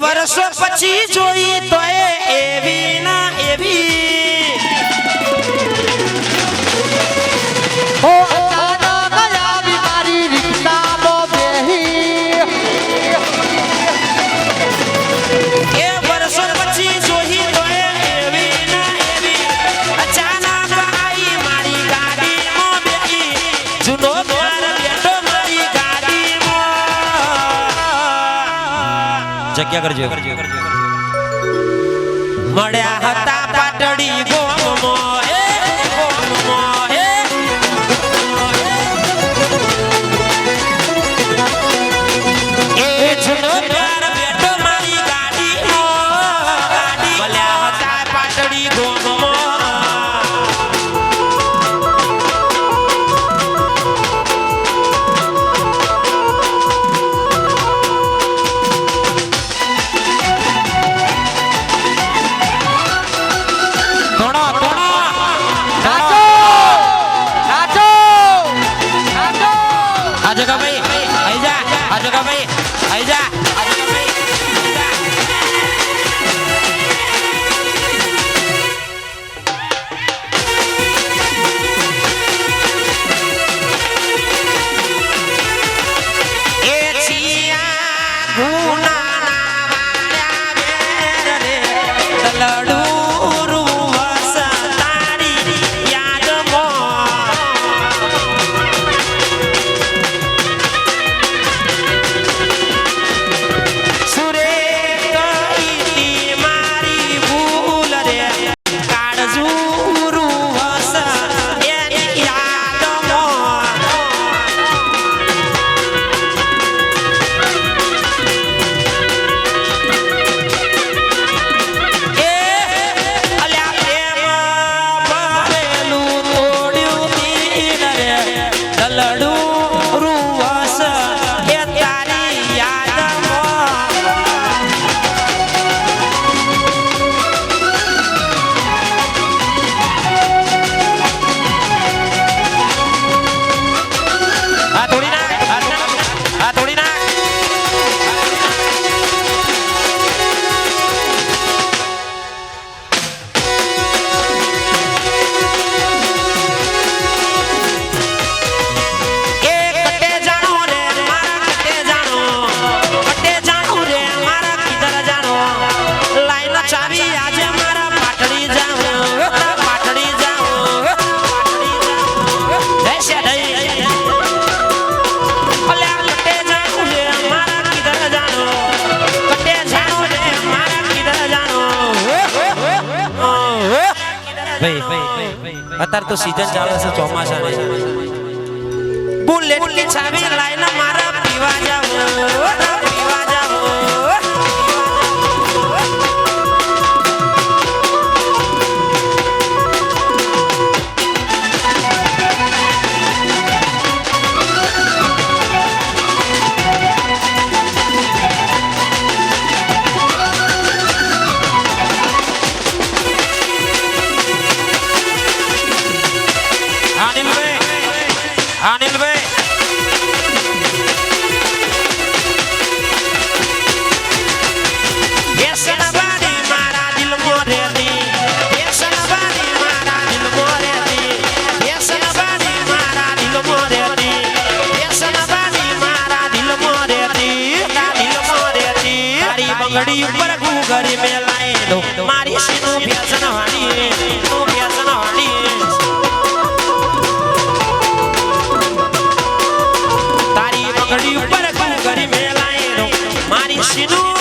વર્ષો પછી જોઈ તો એવી ના એવી. જગ્યા કરજો. મળ્યા હતા પાટડી ગો 张飞等一 लड़ू ભાઈ અત્યારે તો સીઝન ચાલે છે ચોમાસાની. બુલેટની છાવી લાઈન મારા પીવા જાવ પીવા જાવ હા અનિલભાઈ ઘડી ઉપર ઘૂઘરી મેલાય મારી શીનું ભેસન વાળી 一路。